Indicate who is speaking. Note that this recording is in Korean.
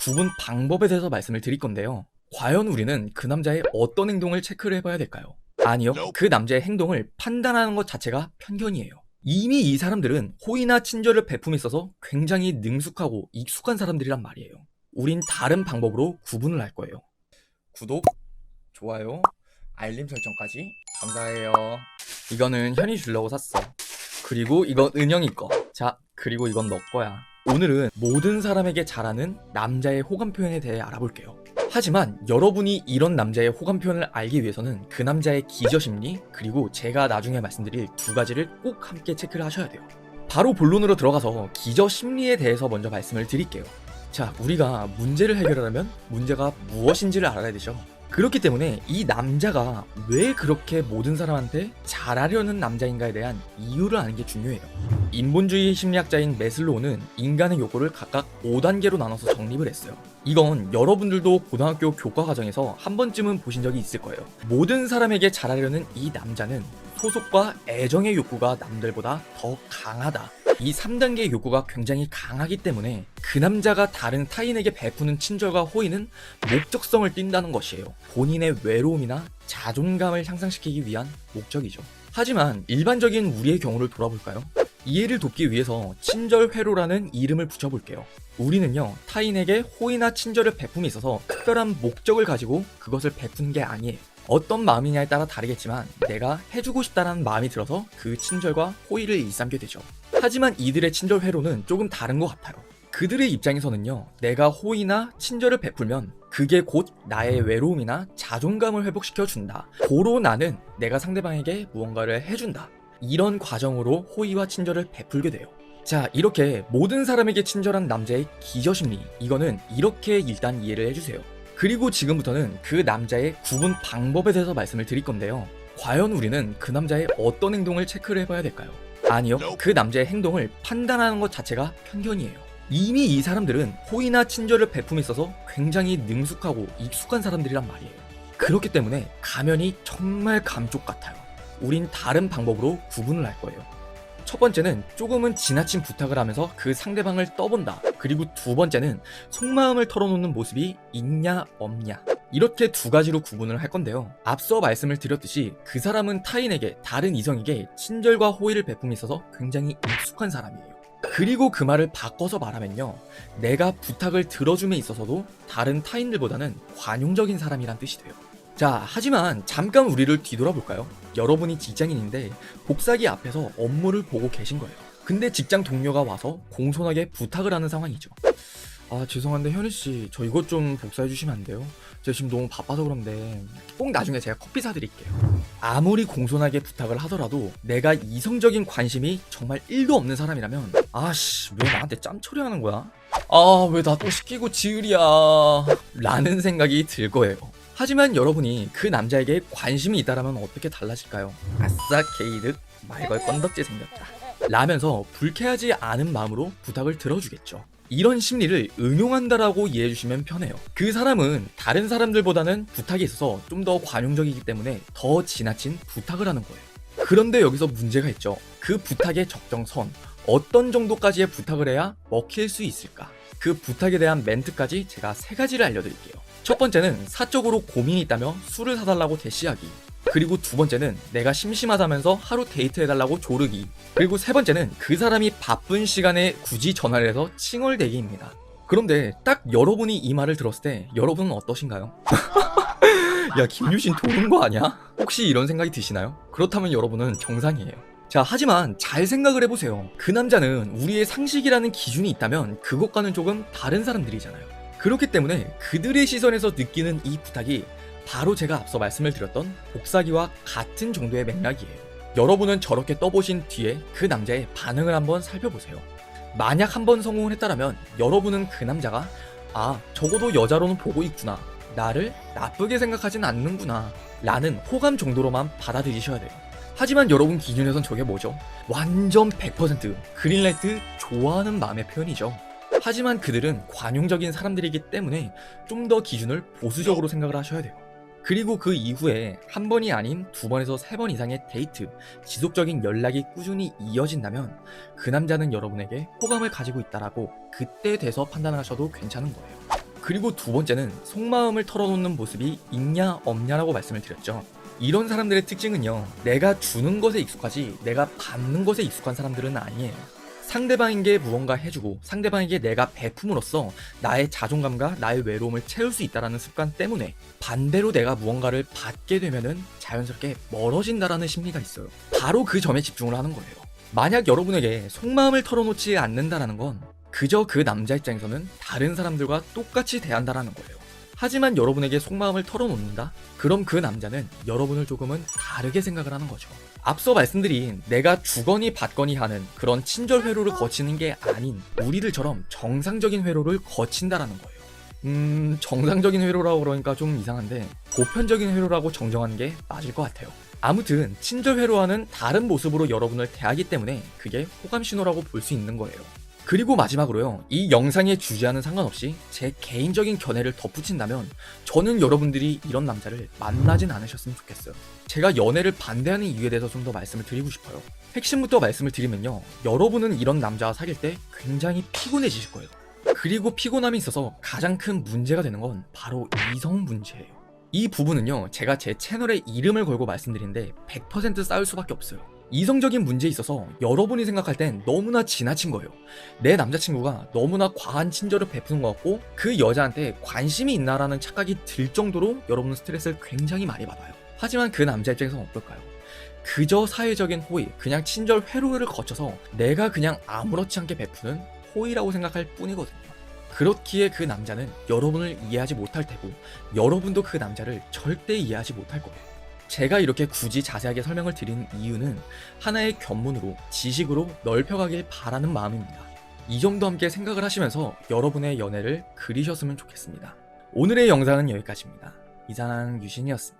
Speaker 1: 구분 방법에 대해서 말씀을 드릴 건데요. 과연 우리는 그 남자의 어떤 행동을 체크를 해봐야 될까요? 아니요. 그 남자의 행동을 판단하는 것 자체가 편견이에요. 이미 이 사람들은 호의나 친절을 베품에 있어서 굉장히 능숙하고 익숙한 사람들이란 말이에요. 우린 다른 방법으로 구분을 할 거예요. 구독, 좋아요, 알림 설정까지 감사해요. 이거는 현이 주려고 샀어. 그리고 이건 은영이 거. 자, 그리고 이건 너 거야. 오늘은 모든 사람에게 잘하는 남자의 호감 표현에 대해 알아볼게요. 하지만 여러분이 이런 남자의 호감 표현을 알기 위해서는 그 남자의 기저심리 그리고 제가 나중에 말씀드릴 두 가지를 꼭 함께 체크를 하셔야 돼요. 바로 본론으로 들어가서 기저심리에 대해서 먼저 말씀을 드릴게요. 자, 우리가 문제를 해결하려면 문제가 무엇인지를 알아야 되죠. 그렇기 때문에 이 남자가 왜 그렇게 모든 사람한테 잘하려는 남자인가에 대한 이유를 아는 게 중요해요. 인본주의 심리학자인 메슬로우는 인간의 욕구를 각각 5단계로 나눠서 정립을 했어요. 이건 여러분들도 고등학교 교과 과정에서 한 번쯤은 보신 적이 있을 거예요. 모든 사람에게 잘하려는 이 남자는 소속과 애정의 욕구가 남들보다 더 강하다. 이 3단계의 욕구가 굉장히 강하기 때문에 그 남자가 다른 타인에게 베푸는 친절과 호의는 목적성을 띈다는 것이에요. 본인의 외로움이나 자존감을 향상시키기 위한 목적이죠. 하지만 일반적인 우리의 경우를 돌아볼까요? 이해를 돕기 위해서 친절회로라는 이름을 붙여볼게요. 우리는요, 타인에게 호의나 친절을 베품에 있어서 특별한 목적을 가지고 그것을 베푸는 게 아니에요. 어떤 마음이냐에 따라 다르겠지만 내가 해주고 싶다는 마음이 들어서 그 친절과 호의를 일삼게 되죠. 하지만 이들의 친절 회로는 조금 다른 것 같아요. 그들의 입장에서는요, 내가 호의나 친절을 베풀면 그게 곧 나의 외로움이나 자존감을 회복시켜 준다. 고로 나는 내가 상대방에게 무언가를 해준다. 이런 과정으로 호의와 친절을 베풀게 돼요. 자, 이렇게 모든 사람에게 친절한 남자의 기저심리, 이거는 이렇게 일단 이해를 해주세요. 그리고 지금부터는 그 남자의 구분 방법에 대해서 말씀을 드릴 건데요. 과연 우리는 그 남자의 어떤 행동을 체크를 해봐야 될까요? 아니요. 그 남자의 행동을 판단하는 것 자체가 편견이에요. 이미 이 사람들은 호의나 친절을 베품에 있어서 굉장히 능숙하고 익숙한 사람들이란 말이에요. 그렇기 때문에 가면이 정말 감쪽 같아요. 우린 다른 방법으로 구분을 할 거예요. 첫 번째는 조금은 지나친 부탁을 하면서 그 상대방을 떠본다. 그리고 두 번째는 속마음을 털어놓는 모습이 있냐 없냐. 이렇게 두 가지로 구분을 할 건데요. 앞서 말씀을 드렸듯이 그 사람은 타인에게 다른 이성에게 친절과 호의를 베품에 있어서 굉장히 익숙한 사람이에요. 그리고 그 말을 바꿔서 말하면요. 내가 부탁을 들어줌에 있어서도 다른 타인들보다는 관용적인 사람이란 뜻이 돼요. 자, 하지만 잠깐 우리를 뒤돌아볼까요? 여러분이 직장인인데 복사기 앞에서 업무를 보고 계신 거예요. 근데 직장 동료가 와서 공손하게 부탁을 하는 상황이죠. 아, 죄송한데 현희 씨, 저 이것 좀 복사해 주시면 안 돼요? 제가 지금 너무 바빠서 그런데 꼭 나중에 제가 커피 사드릴게요. 아무리 공손하게 부탁을 하더라도 내가 이성적인 관심이 정말 1도 없는 사람이라면 아씨, 왜 나한테 짬 처리 하는 거야? 아, 왜 나 또 시키고 지으리야? 라는 생각이 들 거예요. 하지만 여러분이 그 남자에게 관심이 있다라면 어떻게 달라질까요? 아싸 게이득 말걸 건덕지 생겼다. 라면서 불쾌하지 않은 마음으로 부탁을 들어주겠죠. 이런 심리를 응용한다라고 이해해 주시면 편해요. 그 사람은 다른 사람들보다는 부탁이 있어서 좀 더 관용적이기 때문에 더 지나친 부탁을 하는 거예요. 그런데 여기서 문제가 있죠. 그 부탁의 적정선, 어떤 정도까지의 부탁을 해야 먹힐 수 있을까? 그 부탁에 대한 멘트까지 제가 세 가지를 알려드릴게요. 첫 번째는 사적으로 고민이 있다며 술을 사달라고 대시하기. 그리고 두 번째는 내가 심심하다면서 하루 데이트해달라고 조르기. 그리고 세 번째는 그 사람이 바쁜 시간에 굳이 전화를 해서 칭얼대기입니다. 그런데 딱 여러분이 이 말을 들었을 때 여러분은 어떠신가요? 야 김유신 도는 거 아니야? 혹시 이런 생각이 드시나요? 그렇다면 여러분은 정상이에요. 자, 하지만 잘 생각을 해보세요. 그 남자는 우리의 상식이라는 기준이 있다면 그것과는 조금 다른 사람들이잖아요. 그렇기 때문에 그들의 시선에서 느끼는 이 부탁이 바로 제가 앞서 말씀을 드렸던 복사기와 같은 정도의 맥락이에요. 여러분은 저렇게 떠보신 뒤에 그 남자의 반응을 한번 살펴보세요. 만약 한 번 성공을 했다라면 여러분은 그 남자가 아, 적어도 여자로는 보고 있구나. 나를 나쁘게 생각하진 않는구나. 라는 호감 정도로만 받아들이셔야 돼요. 하지만 여러분 기준에선 저게 뭐죠? 완전 100% 그린라이트 좋아하는 마음의 표현이죠. 하지만 그들은 관용적인 사람들이기 때문에 좀 더 기준을 보수적으로 생각을 하셔야 돼요. 그리고 그 이후에 한 번이 아닌 두 번에서 세 번 이상의 데이트, 지속적인 연락이 꾸준히 이어진다면 그 남자는 여러분에게 호감을 가지고 있다라고 그때 돼서 판단하셔도 괜찮은 거예요. 그리고 두 번째는 속마음을 털어놓는 모습이 있냐 없냐라고 말씀을 드렸죠. 이런 사람들의 특징은요, 내가 주는 것에 익숙하지 내가 받는 것에 익숙한 사람들은 아니에요. 상대방에게 무언가 해주고 상대방에게 내가 베품으로써 나의 자존감과 나의 외로움을 채울 수 있다는 습관 때문에 반대로 내가 무언가를 받게 되면은 자연스럽게 멀어진다라는 심리가 있어요. 바로 그 점에 집중을 하는 거예요. 만약 여러분에게 속마음을 털어놓지 않는다라는 건 그저 그 남자 입장에서는 다른 사람들과 똑같이 대한다라는 거예요. 하지만 여러분에게 속마음을 털어놓는다? 그럼 그 남자는 여러분을 조금은 다르게 생각을 하는 거죠. 앞서 말씀드린 내가 주거니 받거니 하는 그런 친절 회로를 거치는 게 아닌 우리들처럼 정상적인 회로를 거친다라는 거예요. 음, 정상적인 회로라고 그러니까 좀 이상한데 보편적인 회로라고 정정하는 게 맞을 것 같아요. 아무튼 친절 회로와는 다른 모습으로 여러분을 대하기 때문에 그게 호감 신호라고 볼 수 있는 거예요. 그리고 마지막으로요. 이 영상의 주제와는 상관없이 제 개인적인 견해를 덧붙인다면 저는 여러분들이 이런 남자를 만나진 않으셨으면 좋겠어요. 제가 연애를 반대하는 이유에 대해서 좀 더 말씀을 드리고 싶어요. 핵심부터 말씀을 드리면요. 여러분은 이런 남자와 사귈 때 굉장히 피곤해지실 거예요. 그리고 피곤함이 있어서 가장 큰 문제가 되는 건 바로 이성 문제예요. 이 부분은요, 제가 제 채널에 이름을 걸고 말씀드리는데 100% 쌓을 수밖에 없어요. 이성적인 문제에 있어서 여러분이 생각할 땐 너무나 지나친 거예요. 내 남자친구가 너무나 과한 친절을 베푸는 것 같고 그 여자한테 관심이 있나라는 착각이 들 정도로 여러분은 스트레스를 굉장히 많이 받아요. 하지만 그 남자 입장에서 어떨까요? 그저 사회적인 호의, 그냥 친절 회로를 거쳐서 내가 그냥 아무렇지 않게 베푸는 호의라고 생각할 뿐이거든요. 그렇기에 그 남자는 여러분을 이해하지 못할 테고 여러분도 그 남자를 절대 이해하지 못할 거예요. 제가 이렇게 굳이 자세하게 설명을 드리는 이유는 하나의 견문으로 지식으로 넓혀가길 바라는 마음입니다. 이 점도 함께 생각을 하시면서 여러분의 연애를 그리셨으면 좋겠습니다. 오늘의 영상은 여기까지입니다. 이상한 유신이었습니다.